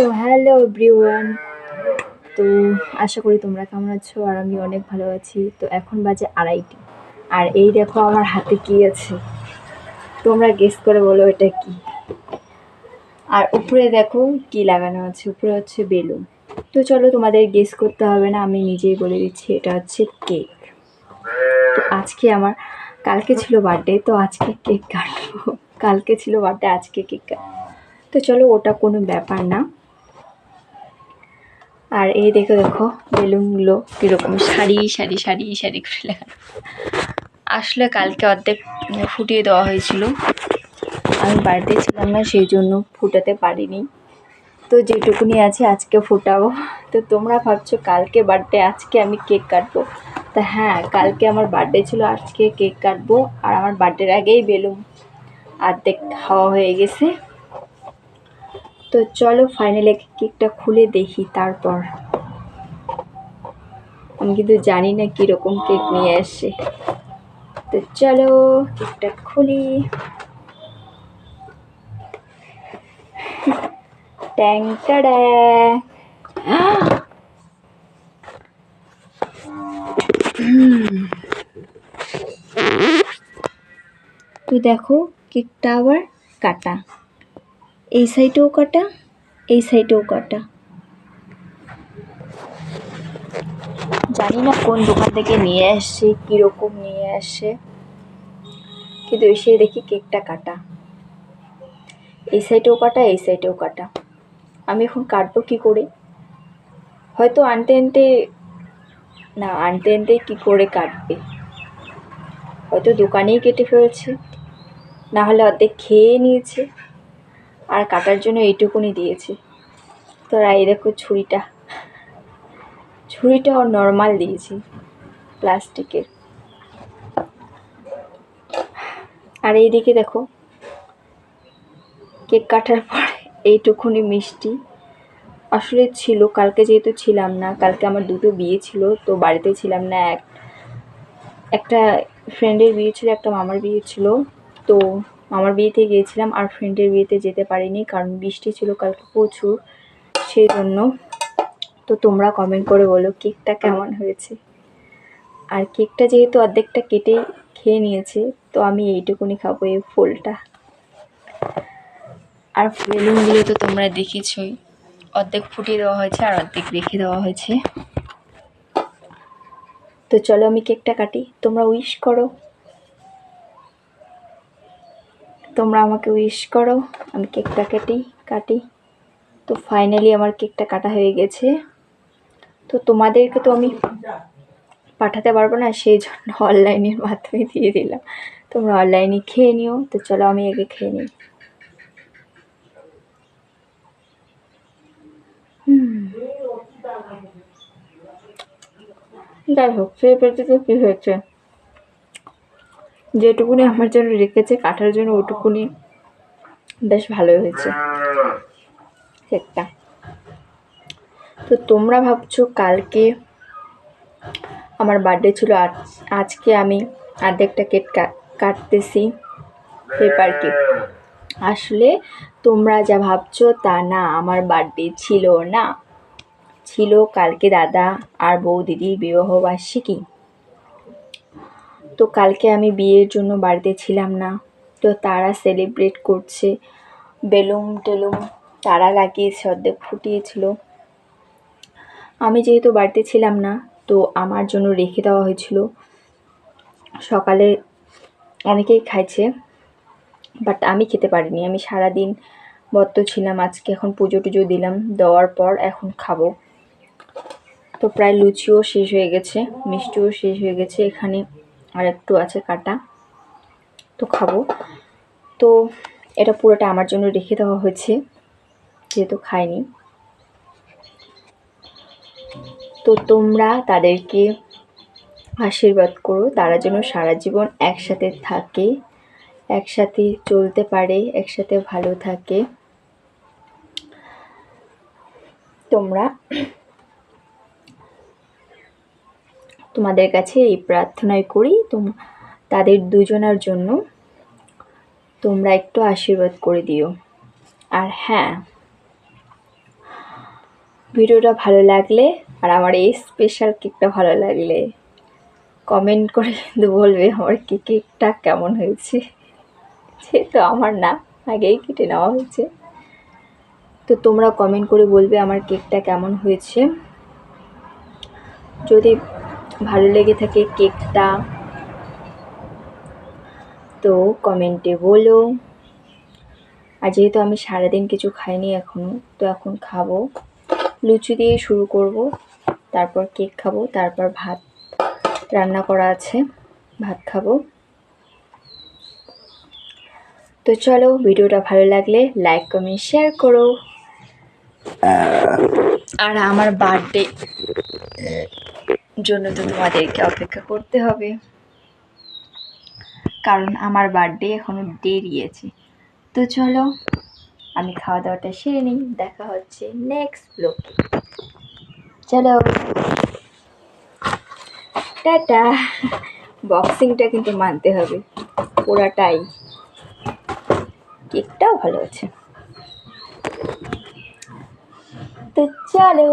তো hello everyone তো আশা করি তোমরা কেমন আছো? আর আমি অনেক ভালো আছি। তো এখন বাজে আড়াইটি। আর এই দেখো আমার হাতে কি আছে? তোমরা গেস করে বলো এটা কি? আর উপরে দেখো কি লাগানো আছে? উপরে হচ্ছে বেলুন। তো চলো তোমাদের গেস করতে হবে না, আমি নিজেই বলে দিচ্ছি, এটা হচ্ছে কেক তো আজকে আমার, কালকে ছিল বার্থডে তো আজকে কেক কাটবো। কালকে ছিল বার্থডে আজকে কেক কাটবো তো চলো ওটা কোনো ব্যাপার না। আর এই দেখো দেখো বেলুনগুলো কীরকম সারি সারি সারি সারি করে লাগানো আসলে কালকে অর্ধেক ফুটিয়ে দেওয়া হয়েছিল। আমি বাড়িতে ছিলাম না, সেই জন্য ফুটাতে পারিনি। তো যেটুকুনি আছে আজকে ফোটাবো। তো তোমরা ভাবছ কালকে বার্থডে আজকে আমি কেক কাটবো? তা হ্যাঁ কালকে আমার বার্থডে ছিল, আজকে কেক কাটবো। আর আমার বার্থডের আগেই বেলুন অর্ধেক খাওয়া হয়ে গেছে। তো চলো ফাইনালি কেকটা খুলে দেখি তারপর। আমি কিন্তু জানি না কীরকম কেক নিয়ে আসে। তো চলো কেকটা খুলি। ট্যাং তো দেখো কেকটা আবার কাটা। এই সাইডেও কাটা, এই সাইডেও কাটা। জানি না কোন দোকান থেকে নিয়ে আসছে, কীরকম নিয়ে আসে কিন্তু এসে দেখি কেকটা কাটা। এই সাইডেও কাটা, এই সাইডেও কাটা। আমি এখন কাটবো কী করে? হয়তো আনতে আনতে, না, আনতে আনতে কী করে কাটবে? হয়তো দোকানেই কেটে ফেলছে, না হলে অর্ধেক খেয়ে নিয়েছে। আর কাটার জন্য এইটুকুনি দিয়েছে। তো এই দেখো ছুরিটা। ছুরিটাও নর্মাল দিয়েছি, প্লাস্টিকের। আর এই এইদিকে দেখো, কেক কাটার পর এইটুকুনি মিষ্টি। আসলে ছিল, কালকে যেহেতু ছিলাম না, কালকে আমার দুটো বিয়ে ছিল, তো বাড়িতে ছিলাম না, এক একটা ফ্রেন্ডের বিয়ে ছিল, একটা মামার বিয়ে ছিল, তো মামার বিয়েতে গিয়েছিলাম আর ফ্রেন্ডের বিয়েতে যেতে পারিনি কারণ বৃষ্টি ছিল কালকে প্রচুর সেই জন্য তো তোমরা কমেন্ট করে বলো কেকটা কেমন হয়েছে। আর কেকটা যেহেতু অর্ধেকটা কেটে খেয়ে নিয়েছে, তো আমি এইটুকুনি খাব এই ফুলটা। আর বেলুনগুলো তো তোমরা দেখেছই। অর্ধেক ফুটিয়ে দেওয়া হয়েছে আর অর্ধেক রেখে দেওয়া হয়েছে। তো চলো আমি কেকটা কাটি, তোমরা উইশ করো। তোমরা আমাকে উইশ করো। আমি কেকটা কেটি, কাটি। তো ফাইনালি আমার কেকটা কাটা হয়ে গেছে। তো তোমাদেরকে তো আমি পাঠাতে পারব না, সেই জন্য অনলাইনের মাধ্যমে দিয়ে দিলাম। তোমরা অনলাইনে খেয়ে নিও। তো চলো আমি আগে খেয়ে নিই। যাই হোক, সেই পেটিতে কী হয়েছে? যেটুকুনি আমার জন্য রেখেছে, কাটার জন্য ওটুকুনি বেশ ভালোই হয়েছে। কেকটা তো তোমরা ভাবছ কালকে আমার বার্থডে ছিল আজকে আমি আর্ধেকটা কেক কাটতেছি পেপার কেক আসলে তোমরা যা ভাবছ তা না, আমার বার্থডে ছিল না। ছিল কালকে দাদা আর বউ দিদির বিবাহবার্ষিকী। তো কালকে আমি বিয়ের জন্য বাড়িতে ছিলাম না। তো তারা সেলিব্রেট করছে। বেলুন টেলুম তারা লাগিয়েছে, অর্ধেক ফুটিয়েছিল। আমি যেহেতু বাড়িতে ছিলাম না, তো আমার জন্য রেখে দেওয়া হয়েছিল। সকালে অনেকেই খাইছে বাট আমি খেতে পারিনি। আমি সারাদিন বত্ত ছিলাম, আজকে এখন পুজো টুজো দিলাম, দেওয়ার পর এখন খাব। তো প্রায় লুচিও শেষ হয়ে গেছে, মিষ্টিও শেষ হয়ে গেছে, এখানে আর একটু আছে কাটা, তো খাব। তো এটা পুরোটা আমার জন্য রেখে দেওয়া হয়েছে, যেহেতু খাইনি। তো তোমরা তাদেরকে আশীর্বাদ করো, তারা যেন সারা জীবন একসাথে থাকে, একসাথে চলতে পারে, একসাথে ভালো থাকে। তোমরা তোমাদের কাছে এই প্রার্থনাই করি, তোম, তাদের দুজনার জন্য তোমরা একটু আশীর্বাদ করে দিও। আর হ্যাঁ ভিডিওটা ভালো লাগলে আর আমার এই স্পেশাল কেকটা ভালো লাগলে কমেন্ট করে কিন্তু বলবে আমার কি কেকটা কেমন হয়েছে। যেহেতু আমার না, আগেই কেটে নেওয়া হয়েছে। তো তোমরা কমেন্ট করে বলবে আমার কেকটা কেমন হয়েছে। যদি ভালো লেগে থাকে কেকটা। তো কমেন্টে বলো। আর যেহেতু আমি সারাদিন কিছু খাইনি এখনও তো এখন খাব। লুচি দিয়ে শুরু করব তারপর কেক খাব তারপর ভাত রান্না করা আছে ভাত খাব। তো চলো ভিডিওটা ভালো লাগলে লাইক কমেন্ট শেয়ার করো। আর আমার বার্থডে জন্য তো তোমাদেরকে অপেক্ষা করতে হবে। কারণ আমার বার্থডে এখনও দেরি তো চলো, আমি খাওয়া দাওয়াটা সেরে নিই। দেখা হচ্ছে নেক্সট ব্লগে চলো। টাটা। বক্সিংটা কিন্তু মানতে হবে। পুরাটাই। কেকটাও ভালো আছে। তো চলো।